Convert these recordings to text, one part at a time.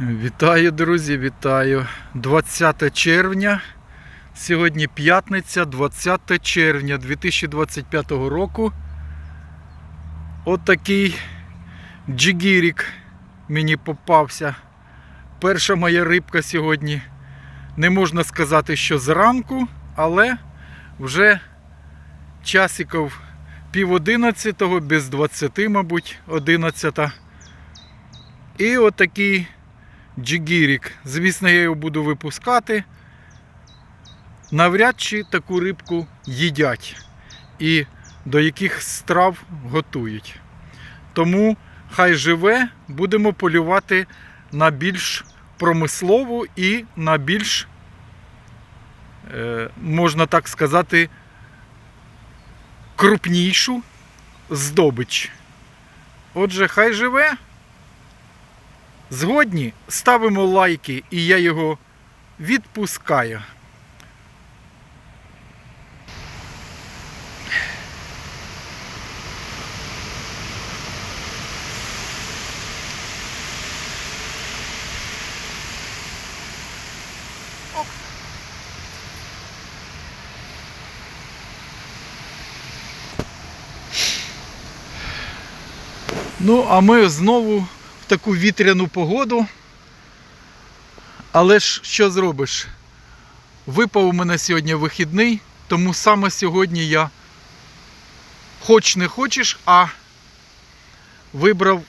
Вітаю, друзі, вітаю. 20 червня. Сьогодні п'ятниця, 20 червня 2025 року. Отакий джигірік мені попався. Перша моя рибка сьогодні. Не можна сказати, що зранку, але вже часиків пів одинадцятого, без 20, мабуть, одинадцята. І отакий джигірік. Звісно, я його буду випускати. Навряд чи таку рибку їдять і до яких страв готують. Тому хай живе, будемо полювати на більш промислову і на більш, е, можна так сказати, крупнішу здобич. Отже, хай живе. Згодні ставимо лайки, і я його відпускаю. Ну, а ми знову таку вітряну погоду. Але ж що зробиш? Випав у мене сьогодні вихідний, тому саме сьогодні я хоч не хочеш, а вибрав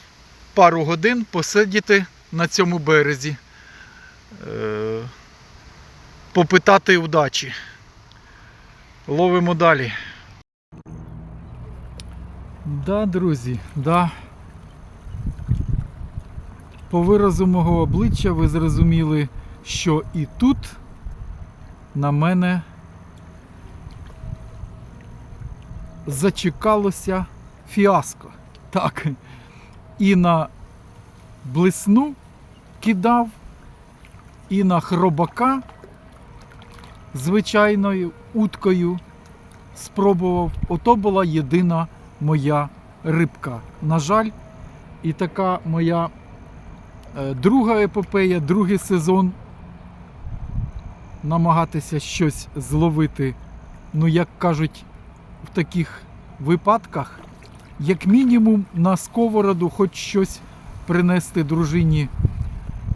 пару годин посидіти на цьому березі, е, попитати удачі. Ловимо далі. Да, друзі, да. По виразу мого обличчя ви зрозуміли, що і тут на мене зачекалося фіаско. Так. І на блесну кидав, і на хробака звичайною уткою спробував. Ото була єдина моя рибка. На жаль, і така моя друга епопея, другий сезон. Намагатися щось зловити. Ну, як кажуть, в таких випадках, як мінімум на сковороду хоч щось принести дружині,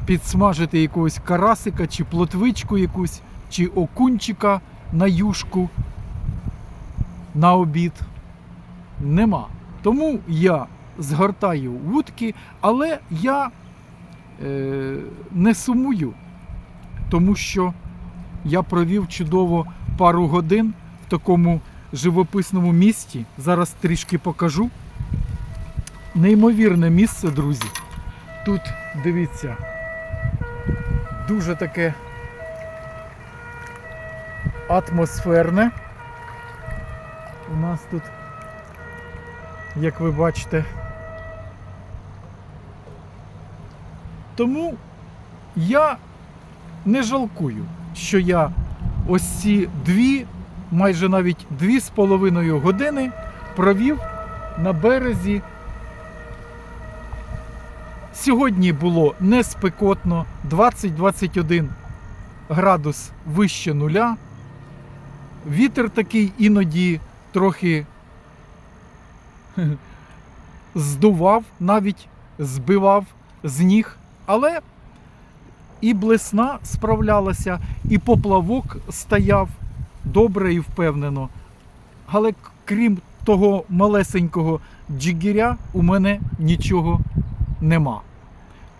підсмажити якогось карасика, чи плотвичку якусь, чи окунчика на юшку на обід нема. Тому я згортаю вудки, але я е, не сумую, тому що я провів чудово пару годин в такому живописному місті. Зараз трішки покажу. Неймовірне місце, друзі. Тут, дивіться, дуже таке атмосферне. У нас тут як ви бачите. Тому я не жалкую, що я ось ці дві, майже навіть дві з половиною години провів на березі. Сьогодні було не спекотно, 20-21 градус вище нуля. Вітер такий іноді трохи здував, навіть збивав з ніг, але і блесна справлялася, і поплавок стояв добре і впевнено. Але крім того малесенького джигіря, у мене нічого нема.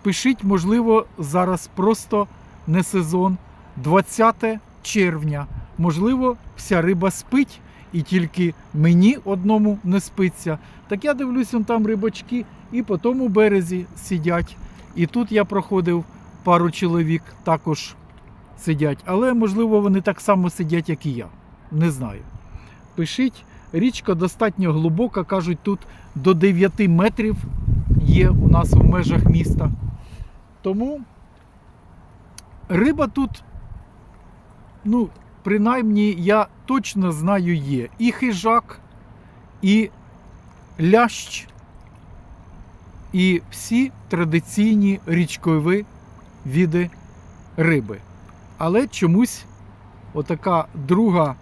Пишіть, можливо, зараз просто не сезон 20 червня. Можливо, вся риба спить і тільки мені одному не спиться. Так я дивлюсь, там рибачки і по тому березі сидять. І тут я проходив пару чоловік також сидять. Але можливо вони так само сидять, як і я. Не знаю. Пишіть, річка достатньо глибока, кажуть, тут до 9 метрів є у нас в межах міста. Тому риба тут, ну, принаймні, я точно знаю, є і хижак, і лящ, і всі традиційні річкові види риби. Але чомусь отака друга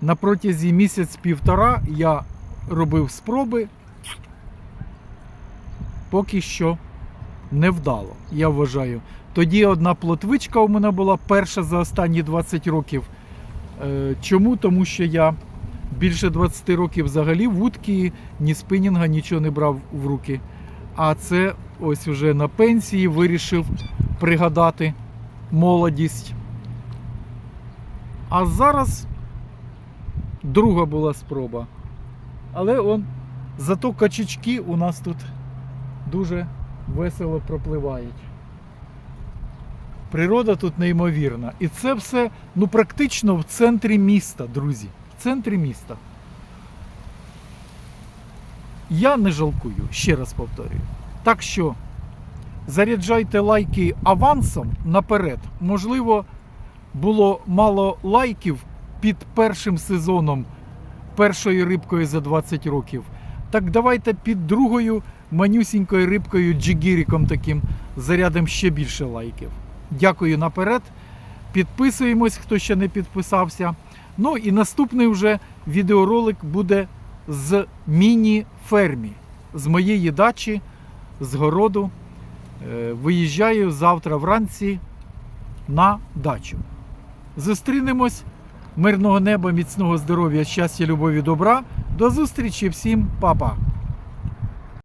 на протязі місяць-півтора я робив спроби. Поки що невдало, я вважаю. Тоді одна плотвичка у мене була перша за останні 20 років. Е, Чому? Тому що я більше 20 років взагалі вудки, ні спинінга, нічого не брав в руки. А це ось уже на пенсії вирішив пригадати молодість. А зараз друга була спроба. Але он, зато качечки у нас тут дуже весело пропливають. Природа тут неймовірна. І це все ну, практично в центрі міста, друзі. В центрі міста. Я не жалкую, ще раз повторюю. Так що заряджайте лайки авансом наперед. Можливо, було мало лайків під першим сезоном першою рибкою за 20 років. Так давайте під другою манюсінькою рибкою джигіріком таким зарядимо ще більше лайків. Дякую наперед. Підписуємось, хто ще не підписався. Ну і наступний вже відеоролик буде з міні-фермі, з моєї дачі, з городу. Е, Виїжджаю завтра вранці на дачу. Зустрінемось. Мирного неба, міцного здоров'я, щастя, любові, добра. До зустрічі всім, па-па!